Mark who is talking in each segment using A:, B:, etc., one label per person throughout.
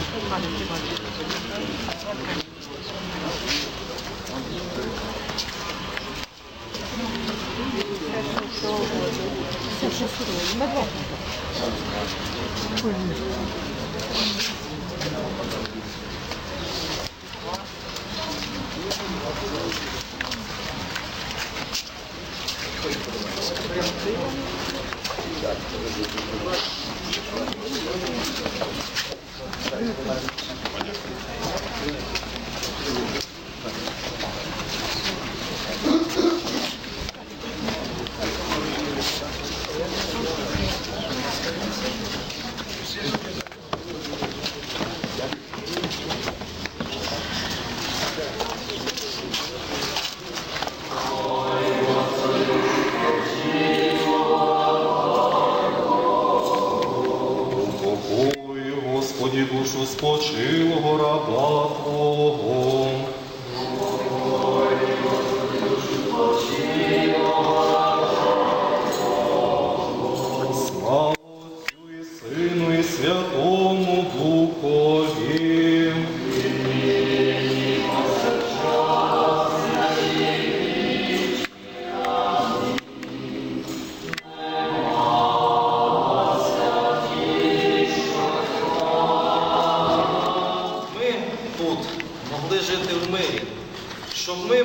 A: 再吃小锅，再吃四朵，
B: 没看。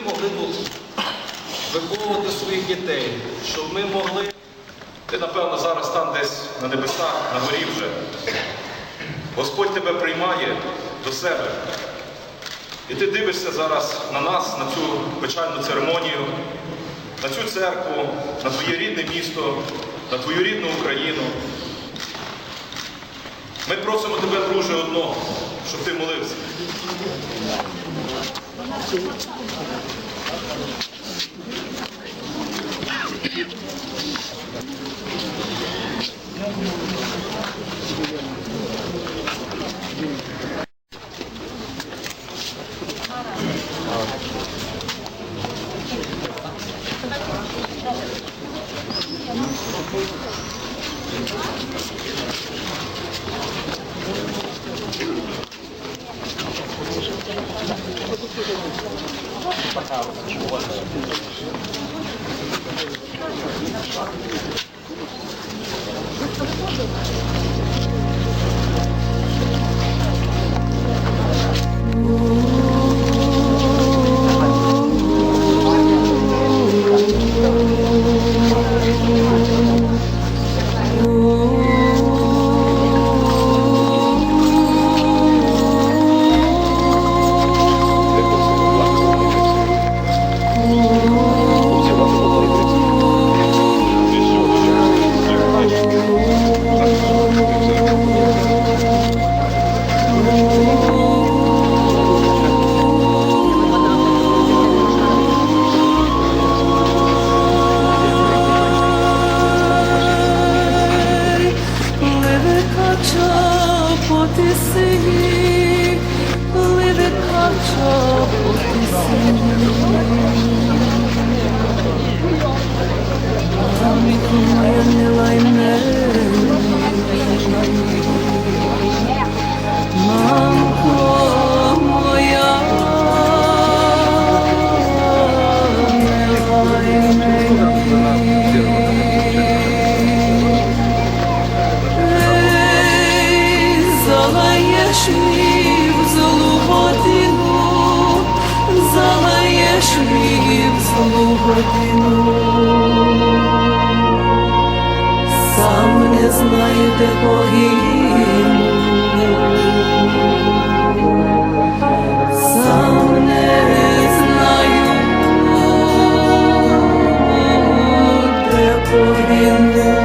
B: Могли виховувати своїх дітей, щоб ми могли.
A: Ти, напевно, зараз там десь на небесах, на горі вже. Господь тебе приймає до себе. І ти дивишся зараз на нас, на цю печальну церемонію, на цю церкву, на твоє рідне місто, на твою рідну Україну. Ми просимо тебе, друже, одного, щоб ти молився.
C: で、そのうち。seni Lirika çok seni Aramikumayanilaymeri в злу годину. Сам не знаю, де погину. Сам не знаю, де погину.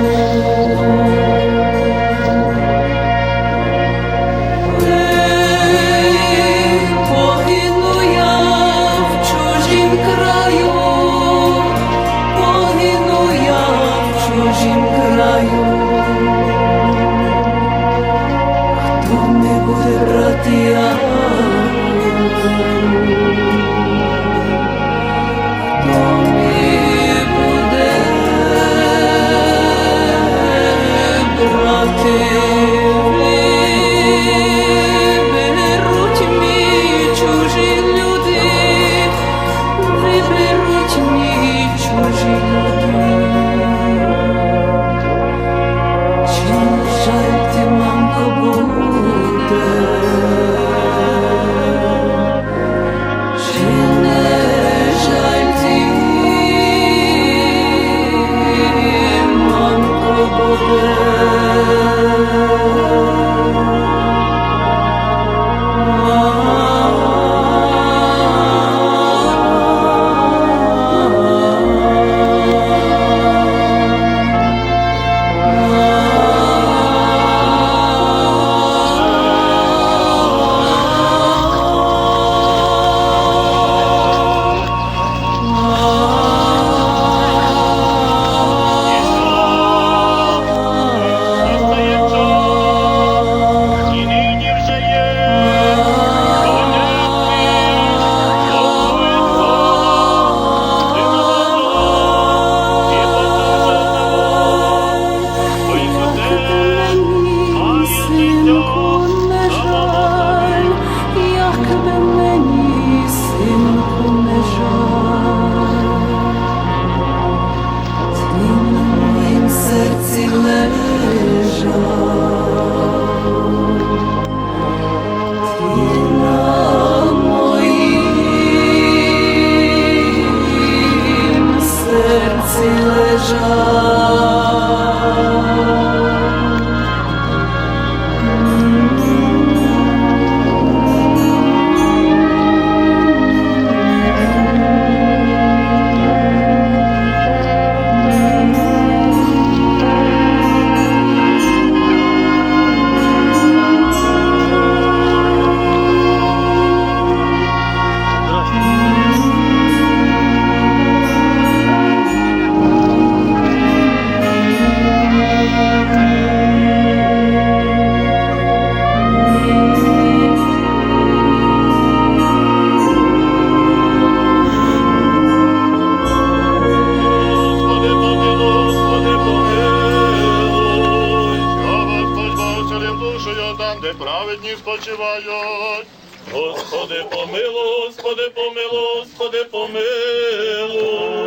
D: Де спочивають. Господи, помилуй, Господи, помилуй, Господи, помилуй.